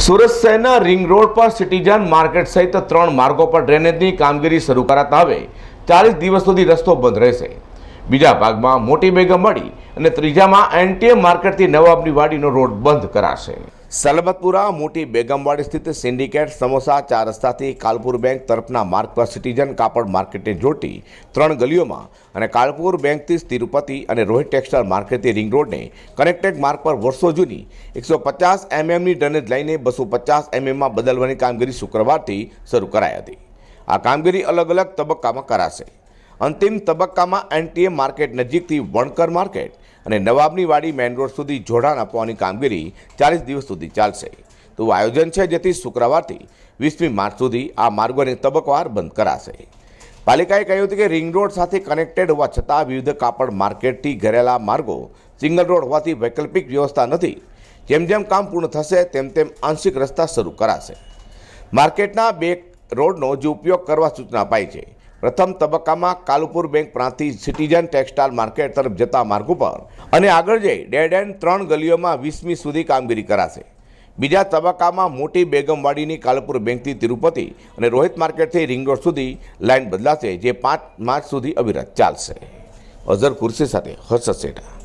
સુરત શહેરના ring road પર citizen market સહિત ત્રણ માર્ગો પર ડ્રેનેજની કામગીરી શરૂ કરાતા હવે ચાલીસ દિવસ સુધી રસ્તો બંધ રહેશે. બીજા ભાગમાં મોટી બેગમવાડી અને ત્રીજામાં એનટીએમ માર્કેટથી નવાબની વાડીનો રોડ બંધ કરાશે. સલબતપુરા મોટી બેગમવાડી સ્થિત સિન્ડિકેટ સમોસા ચાર રસ્તાથી કાલપુર બેંક તરફના માર્ગ પર સિટીઝન કાપડ માર્કેટને જોટી ત્રણ ગલીઓમાં અને કાલપુર બેંકથી તિરુપતિ અને રોહિત ટેક્સટાઇલ માર્કેટથી રિંગ રોડને કનેક્ટેડ માર્ગ પર વર્ષો જૂની એકસો પચાસ એમએમની ડ્રેનેજ લાઈને બસો પચાસ એમએમમાં બદલવાની કામગીરી શુક્રવારથી શરૂ કરાઈ હતી. આ કામગીરી અલગ અલગ તબક્કામાં કરાશે. અંતિમ તબક્કામાં એનટીએ માર્કેટ નજીકથી વણકર માર્કેટ અને નવાબની વાડી મેઇન રોડ સુધી જોડાણ આપવાની કામગીરી ચાલીસ દિવસ સુધી ચાલશે. તો આયોજન છે જેથી શુક્રવારથી વીસમી માર્ચ સુધી આ માર્ગોને તબક્કવાર બંધ કરાશે. પાલિકાએ કહ્યું હતું કે રિંગ રોડ સાથે કનેક્ટેડ હોવા છતાં વિવિધ કાપડ માર્કેટથી ઘરેલા માર્ગો સિંગલ રોડ હોવાથી વૈકલ્પિક વ્યવસ્થા નથી. જેમ જેમ કામ પૂર્ણ થશે, તેમ તેમ આંશિક રસ્તા શરૂ કરાશે. માર્કેટના બે રોડનો જે ઉપયોગ કરવા સૂચના અપાઈ છે. પ્રથમ તબક્કામાં કાલુપુર બેંક પ્રાંતિ સિટીઝન ટેક્સટાઇલ માર્કેટ તરફ જતા માર્ગ ઉપર અને આગળ જઈ ડેડ એન્ડ ત્રણ ગલીઓમાં વીસમી સુધી કામગીરી કરાશે. બીજા તબક્કામાં મોટી બેગમવાડીની કાલુપુર બેંકથી તિરુપતિ અને રોહિત માર્કેટથી રિંગ રોડ સુધી લાઇન બદલાશે, જે પાંચ માર્ચ સુધી અવિરત ચાલશે. અઝર કુર્સી સાથે હર્ષદ શેઠા